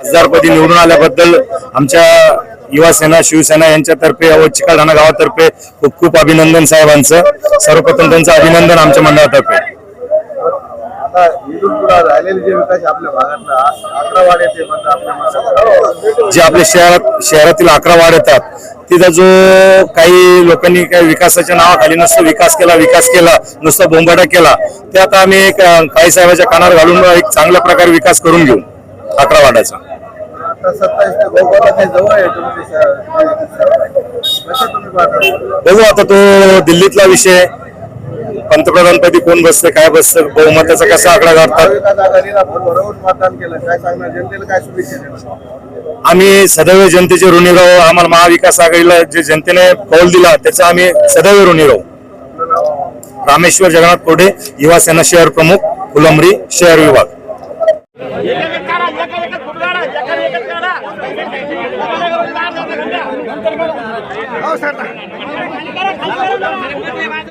खासदारपदी निवडून आल्याबद्दल आमच्या युवा सेना शिवसेना यांच्यातर्फे व चिकलठाणा गावातर्फे खूप खूप अभिनंदन साहेबांचं. सर्वप्रथम त्यांचं अभिनंदन आमच्या मंडळातर्फे. जे आपल्या शहरात शहरातील अकरा वार्ड येतात तिथं जो काही लोकांनी काही विकासाच्या नावाखाली नुसतं विकास केला विकास केला नुसता बोंबाटा केला ते आता आम्ही काही साहेबाच्या कानावर घालून एक चांगल्या प्रकारे विकास करून घेऊ अकरा वार्डाचा बघू आता तो दिल्लीतला विषय पंतप्रधानपदी कोण बसतं काय बसतं बहुमताचा कसा आकडा काढतात? आम्ही सदैव जनतेचे ऋणी राहू. आम्हाला महाविकास आघाडीला जे जनतेने कौल दिला त्याचा आम्ही सदैव ऋणी राहू. रामेश्वर जगन्नाथ कोडे युवा सेना शहर प्रमुख फुलंब्री शहर विभाग. ಸರ್